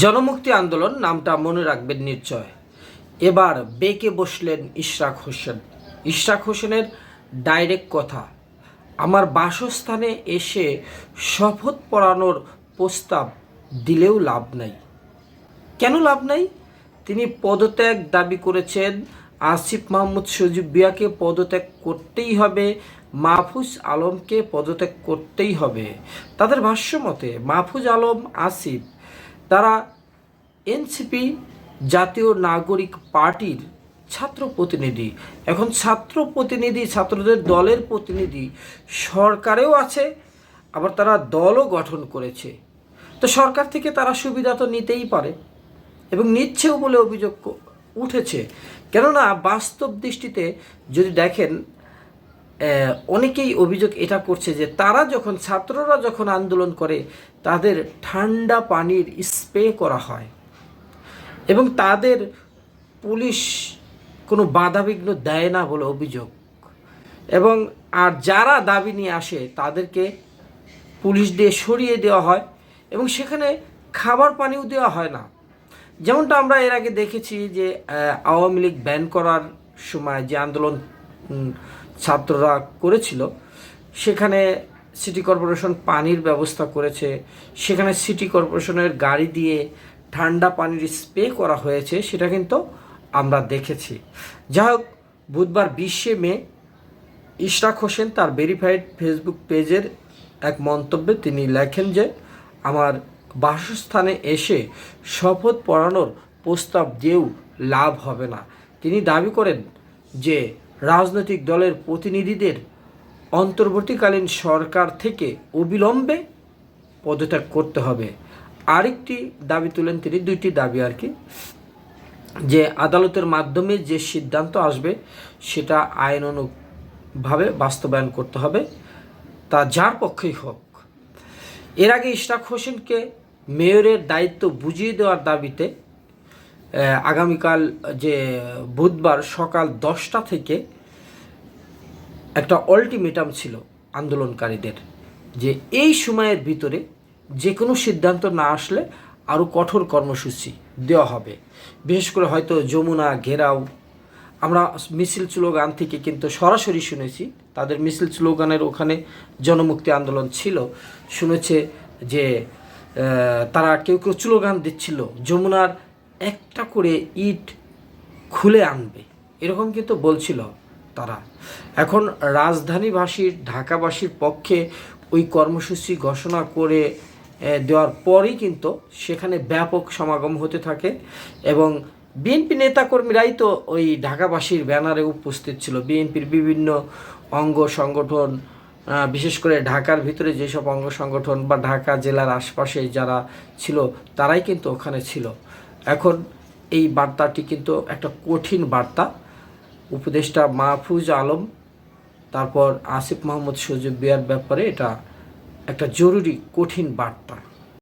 জনমুক্তি আন্দোলন নামটা মনে রাখবেন নিশ্চয়। এবার বেঁকে বসলেন ইশরাক হোসেন। ইশরাক হোসেনের ডাইরেক্ট কথা, আমার বাসস্থানে এসে শপথ পড়ানোর প্রস্তাব দিলেও লাভ নাই। কেন লাভ নাই? তিনি পদত্যাগ দাবি করেছেন, আসিফ মাহমুদ সজিব বিয়াকে পদত্যাগ করতেই হবে, মাহফুজ আলমকে পদত্যাগ করতেই হবে। তাদের ভাষ্য মতে মাহফুজ আলম, আসিফ তারা এনসিপি জাতীয় নাগরিক পার্টির ছাত্র প্রতিনিধি। এখন ছাত্র প্রতিনিধি, ছাত্রদের দলের প্রতিনিধি সরকারেও আছে, আবার তারা দলও গঠন করেছে। তো সরকার থেকে তারা সুবিধা তো নিতেই পারে এবং নিচ্ছেও বলে অভিযোগ উঠেছে। কেননা বাস্তব দৃষ্টিতে যদি দেখেন অনেকেই অভিযোগ এটা করছে যে তারা যখন, ছাত্ররা যখন আন্দোলন করে, তাদের ঠান্ডা পানির স্প্রে করা হয়। এবং তাদের পুলিশ কোনো বাধাবিঘ্ন দেয় না বলে অভিযোগ। এবং, আর যারা দাবি নিয়ে আসে, তাদেরকে পুলিশ দিয়ে সরিয়ে দেওয়া হয় এবং সেখানে খাবার পানিও দেওয়া হয় না। যেমনটা আমরা এর আগে দেখেছি যে আওয়ামী লীগ ব্যান করার সময় যে আন্দোলন ছাত্ররা করেছিল। সেখানে সিটি কর্পোরেশন পানির ব্যবস্থা করেছে। সেখানে সিটি কর্পোরেশনের গাড়ি দিয়ে ঠান্ডা পানির স্প্রে করা হয়েছে, সেটা কিন্তু আমরা দেখেছি। যাই হোক, বুধবার বিশে মে ইশরাক হোসেন তার ভেরিফাইড ফেসবুক পেজের এক মন্তব্যে তিনি লেখেন যে, আমার বাসস্থানে এসে শপথ পড়ানোর প্রস্তাব দিয়েও লাভ হবে না। তিনি দাবি করেন যে রাজনৈতিক দলের প্রতিনিধিদের অন্তর্বর্তীকালীন সরকার থেকে অবিলম্বে পদত্যাগ করতে হবে। আরেকটি দাবি তুলেন তিনি, দুইটি দাবি আর কি, যে আদালতের মাধ্যমে যে সিদ্ধান্ত আসবে সেটা আইন অনুভাবে বাস্তবায়ন করতে হবে, তা যার পক্ষেই হোক। এর আগে ইশরাক হোসেনকে মেয়রের দায়িত্ব বুঝিয়ে দেওয়ার দাবিতে আগামীকাল যে বুধবার সকাল দশটা থেকে একটা অল্টিমেটাম ছিল আন্দোলনকারীদের যে এই সময়ের ভিতরে যে কোনো সিদ্ধান্ত না আসলে আরও কঠোর কর্মসূচি দেওয়া হবে। বিশেষ করে হয়তো যমুনা, ঘেরাও। আমরা মিছিল স্লোগান থেকে কিন্তু সরাসরি শুনেছি, তাদের মিছিল স্লোগানের ওখানে জনমুক্তি আন্দোলন ছিল। শুনেছে যে তারা কেউ কেউ স্লোগান দিচ্ছিল, যমুনার একটা করে ইট খুলে আনবে। এরকম কিন্তু বলছিল তারা। এখন রাজধানীবাসীর ঢাকাবাসীর পক্ষে ওই কর্মসূচি ঘোষণা করে দেওয়ার পরই কিন্তু সেখানে ব্যাপক সমাগম হতে থাকে এবং বিএনপি নেতাকর্মীরাই তো ওই ঢাকাবাসীর ব্যানারে উপস্থিত ছিল। বিএনপির বিভিন্ন অঙ্গ সংগঠন বিশেষ করে ঢাকার ভিতরে যেসব অঙ্গ সংগঠন বা ঢাকা জেলার আশপাশে যারা ছিল, তারাই কিন্তু ওখানে ছিল। এখন এই বার্তাটি কিন্তু একটা কঠিন বার্তা। উপদেষ্টা মাহফুজ আলম, তারপর আসিফ মাহমুদ সজিব বিয়ার ব্যাপারে এটা একটা জরুরি কঠিন বার্তা।